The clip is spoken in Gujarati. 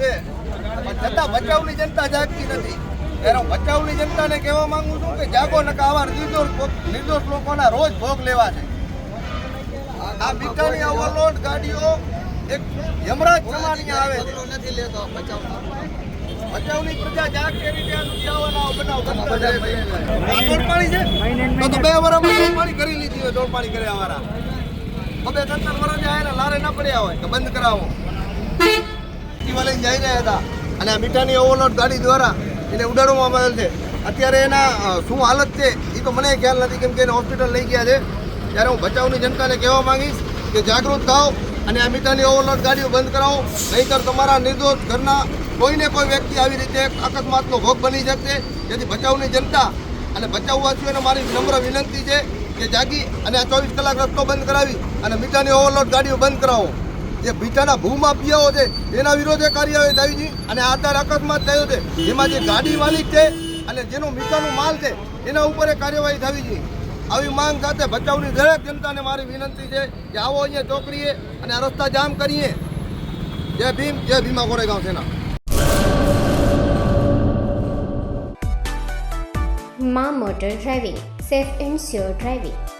છતાં ભચાઉની જનતા જાગતી નથી. ત્યારે ભચાઉની જનતાને કહેવા માંગુ છું કે જાગો નકા આવા નિર્દોષ નિર્દોષ લોકોના રોજ ભોગ લેવા છે. આ મીઠાની ઓવરલોડ ગાડીઓ એક યમરાજ સમાની આવે છે. નથી લેતો ભચાઉની પ્રજા જાગ કેવી રીતે સુધી બનાવ બનતા છે. તો બે વર્ષમાં તોડપાણી કરી લીધી હોય તોડપાણી કર્યા વાળા. બબે ત્રણ ત્રણ વર્ષ ને લારે ના પડ્યા હોય કે બંધ કરાવો. લઈને જઈ રહ્યા હતા. અને આ મીઠાની ઓવરલોડ ગાડી દ્વારા એને ઉડાડવામાં આવેલ છે. અત્યારે એના શું હાલત છે એ તો મને ખ્યાલ નથી, કેમ કે એને હોસ્પિટલ લઈ ગયા છે. ત્યારે હું ભચાઉની જનતાને કહેવા માંગીશ કે જાગૃત થાઓ અને આ મીઠાની ઓવરલોડ ગાડીઓ બંધ કરાવો. નહીંતર તમારા નિર્દોષ ઘરના કોઈને કોઈ વ્યક્તિ આવી રીતે અકસ્માતનો ભોગ બની શકશે. જેથી ભચાઉની જનતા અને ભચાઉવાસીઓને મારી નમ્ર વિનંતી છે કે જાગી અને આ ચોવીસ કલાક રસ્તો બંધ કરાવી અને મીઠાની ઓવરલોડ ગાડીઓ બંધ કરાવો. જે બીટાના ભૂમાફિયાઓ છે, એના વિરોધે કાર્યવાહી થઈ છે અને આધાર અકસ્માત થયો છે. જેમાં જે ગાડી માલિક છે અને જેનો મીઠાનો માલ છે, એના ઉપર કાર્યવાહી થવી જોઈએ આવી માંગ સાથે ભચાઉની દરેક જનતાને મારી વિનંતી છે કે આવો અહીંયા ચોકડીએ અને આ રસ્તા જામ કરીએ. જય ભીમ, જય ભીમા ગોરેગાંવ સેના. મા motor driving, safe and sure driving.